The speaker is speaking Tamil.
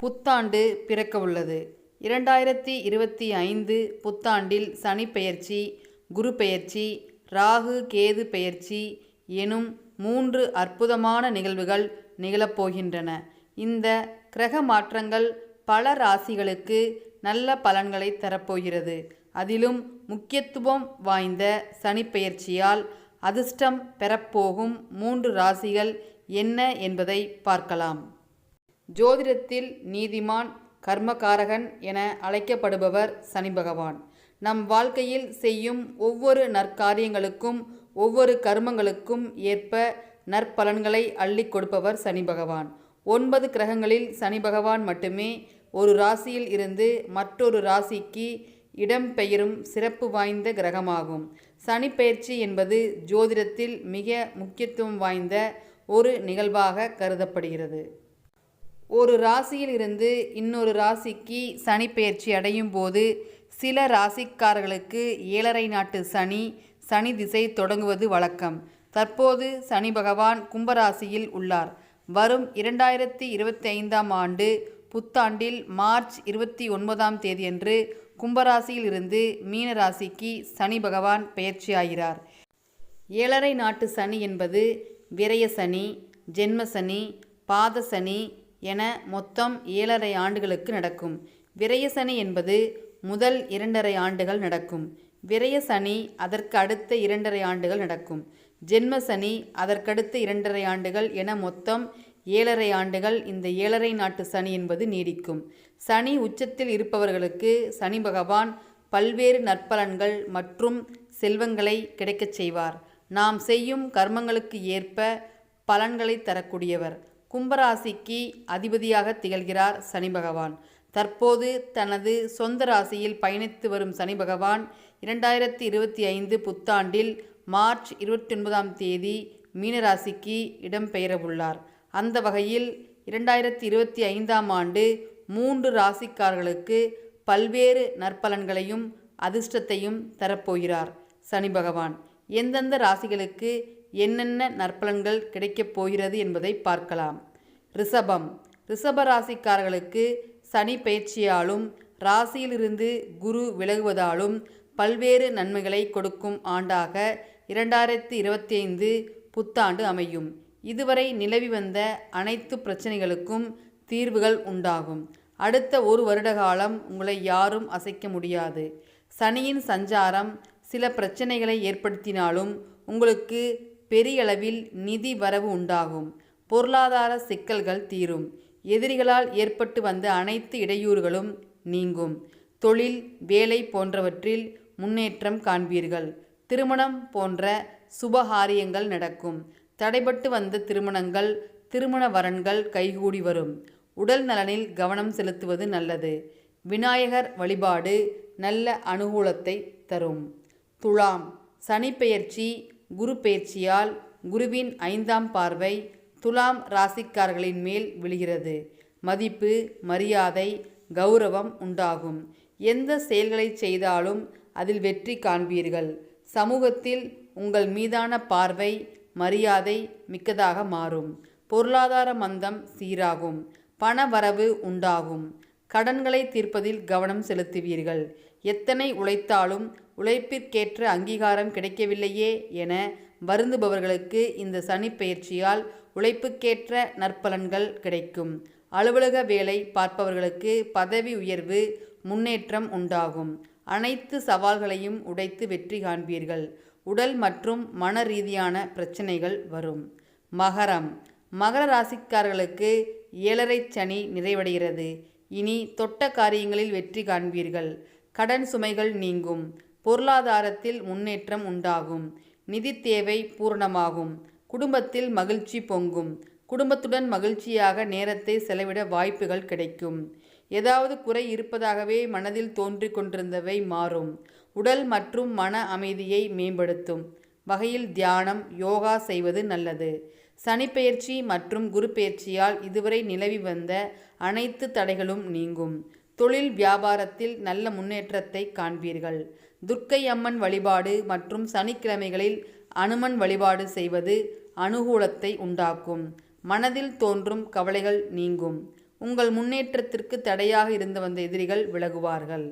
புத்தாண்டு பிறக்க உள்ளது இரண்டாயிரத்தி இருபத்தி ஐந்து புத்தாண்டில் சனி பெயர்ச்சி குரு பெயர்ச்சி ராகு கேது பெயர்ச்சி எனும் மூன்று அற்புதமான நிகழ்வுகள் நிகழப்போகின்றன. இந்த கிரக மாற்றங்கள் பல ராசிகளுக்கு நல்ல பலன்களை தரப்போகிறது. அதிலும் முக்கியத்துவம் வாய்ந்த சனி பெயர்ச்சியால் அதிர்ஷ்டம் பெறப்போகும் மூன்று ராசிகள் என்ன என்பதை பார்க்கலாம். ஜோதிடத்தில் நீதிமான் கர்மகாரகன் என அழைக்கப்படுபவர் சனி பகவான். நம் வாழ்க்கையில் செய்யும் ஒவ்வொரு நற்காரியங்களுக்கும் ஒவ்வொரு கர்மங்களுக்கும் ஏற்ப நற்பலன்களை அள்ளி கொடுப்பவர் சனி பகவான். ஒன்பது கிரகங்களில் சனி பகவான் மட்டுமே ஒரு ராசியில் இருந்து மற்றொரு ராசிக்கு இடம்பெயரும் சிறப்பு வாய்ந்த கிரகமாகும். சனிப்பெயர்ச்சி என்பது ஜோதிடத்தில் மிக முக்கியத்துவம் வாய்ந்த ஒரு நிகழ்வாக கருதப்படுகிறது. ஒரு ராசியில் இருந்து இன்னொரு ராசிக்கு சனி பெயர்ச்சி அடையும் போது சில ராசிக்காரர்களுக்கு ஏழரை நாட்டு சனி சனி திசை தொடங்குவது வழக்கம். தற்போது சனி பகவான் கும்பராசியில் உள்ளார். வரும் இரண்டாயிரத்தி இருபத்தி ஐந்தாம் ஆண்டு புத்தாண்டில் மார்ச் இருபத்தி ஒன்பதாம் தேதியன்று கும்பராசியில் இருந்து மீன ராசிக்கு சனி பகவான் பெயர்ச்சியாகிறார் ஏழரை நாட்டு சனி என்பது விரய சனி ஜென்ம சனி பாத சனி என மொத்தம் ஏழரை ஆண்டுகளுக்கு நடக்கும். விரயசனி என்பது முதல் இரண்டரை ஆண்டுகள் நடக்கும். விரயசனி அதற்கு அடுத்த இரண்டரை ஆண்டுகள் நடக்கும். ஜென்ம சனி அதற்கடுத்த இரண்டரை ஆண்டுகள் என மொத்தம் ஏழரை ஆண்டுகள் இந்த ஏழரை நாட்டு சனி என்பது நீடிக்கும். சனி உச்சத்தில் இருப்பவர்களுக்கு சனி பகவான் பல்வேறு நற்பலன்கள் மற்றும் செல்வங்களை கிடைக்கச் செய்வார். நாம் செய்யும் கர்மங்களுக்கு ஏற்ப பலன்களை தரக்கூடியவர். கும்பராசிக்கு அதிபதியாக திகழ்கிறார் சனி பகவான். தற்போது தனது சொந்த ராசியில் பயணித்து வரும் சனி பகவான் இரண்டாயிரத்தி இருபத்தி ஐந்து புத்தாண்டில் மார்ச் இருபத்தி ஒன்பதாம் தேதி மீனராசிக்கு இடம்பெயரவுள்ளார். அந்த வகையில் இரண்டாயிரத்தி இருபத்தி ஐந்தாம் ஆண்டு மூன்று ராசிக்காரர்களுக்கு பல்வேறு நற்பலன்களையும் அதிர்ஷ்டத்தையும் தரப்போகிறார் சனி பகவான். எந்தெந்த ராசிகளுக்கு என்னென்ன நற்பலன்கள் கிடைக்கப் போகிறது என்பதை பார்க்கலாம். ரிஷபம். ரிஷப ராசிக்காரர்களுக்கு சனி பயிற்சியாலும் ராசியிலிருந்து குரு விலகுவதாலும் பல்வேறு நன்மைகளை கொடுக்கும் ஆண்டாக இரண்டாயிரத்தி இருபத்தி ஐந்து புத்தாண்டு அமையும். இதுவரை நிலவி வந்த அனைத்து பிரச்சனைகளுக்கும் தீர்வுகள் உண்டாகும். அடுத்த ஒரு வருட காலம் உங்களை யாரும் அசைக்க முடியாது. சனியின் சஞ்சாரம் சில பிரச்சனைகளை ஏற்படுத்தினாலும் உங்களுக்கு பெரியளவில் நிதி வரவு உண்டாகும். பொருளாதார சிக்கல்கள் தீரும். எதிரிகளால் ஏற்பட்டு வந்த அனைத்து இடையூறுகளும் நீங்கும். தொழில் வேலை போன்றவற்றில் முன்னேற்றம் காண்பீர்கள். திருமணம் போன்ற சுபகாரியங்கள் நடக்கும். தடைபட்டு வந்த திருமணங்கள் திருமண வரன்கள் கைகூடி வரும். உடல் நலனில் கவனம் செலுத்துவது நல்லது. விநாயகர் வழிபாடு நல்ல அனுகூலத்தை தரும். துலாம் சனி பெயர்ச்சி குரு பெயர்ச்சியால் குருவின் ஐந்தாம் பார்வை துலாம் ராசிக்காரர்களின் மேல் விழுகிறது. மதிப்பு மரியாதை கௌரவம் உண்டாகும். எந்த செயல்களை செய்தாலும் அதில் வெற்றி காண்பீர்கள். சமூகத்தில் உங்கள் மீதான பார்வை மரியாதை மிக்கதாக மாறும். பொருளாதார மந்தம் சீராகும். பண வரவு உண்டாகும். கடன்களை தீர்ப்பதில் கவனம் செலுத்துவீர்கள். எத்தனை உழைத்தாலும் உழைப்பிற்கேற்ற அங்கீகாரம் கிடைக்கவில்லையே என வருந்துபவர்களுக்கு இந்த சனி பயிற்சியால் உழைப்புக்கேற்ற நற்பலன்கள் கிடைக்கும். அலுவலக வேலை பார்ப்பவர்களுக்கு பதவி உயர்வு முன்னேற்றம் உண்டாகும். அனைத்து சவால்களையும் உடைத்து வெற்றி காண்பீர்கள். உடல் மற்றும் மன ரீதியான பிரச்சனைகள் வரும். மகரம். மகர ராசிக்காரர்களுக்கு ஏழரை சனி நிறைவடைகிறது. இனி தொட்ட காரியங்களில் வெற்றி காண்பீர்கள். கடன் சுமைகள் நீங்கும். பொருளாதாரத்தில் முன்னேற்றம் உண்டாகும். நிதி தேவை பூரணமாகும். குடும்பத்தில் மகிழ்ச்சி பொங்கும். குடும்பத்துடன் மகிழ்ச்சியாக நேரத்தை செலவிட வாய்ப்புகள் கிடைக்கும். ஏதாவது குறை இருப்பதாகவே மனதில் தோன்றிக் கொண்டிருந்தவை மாறும். உடல் மற்றும் மன அமைதியை மேம்படுத்தும். வகையில் தியானம் யோகா செய்வது நல்லது. சனிப்பெயர்ச்சி மற்றும் குரு பெயர்ச்சியால் இதுவரை நிலவி வந்த அனைத்து தடைகளும் நீங்கும். தொழில் வியாபாரத்தில் நல்ல முன்னேற்றத்தை காண்பீர்கள். துர்க்கை அம்மன் வழிபாடு மற்றும் சனிக்கிழமைகளில் அனுமன் வழிபாடு செய்வது அனுகூலத்தை உண்டாக்கும். மனதில் தோன்றும் கவலைகள் நீங்கும். உங்கள் முன்னேற்றத்திற்கு தடையாக இருந்து வந்த எதிரிகள் விலகுவார்கள்.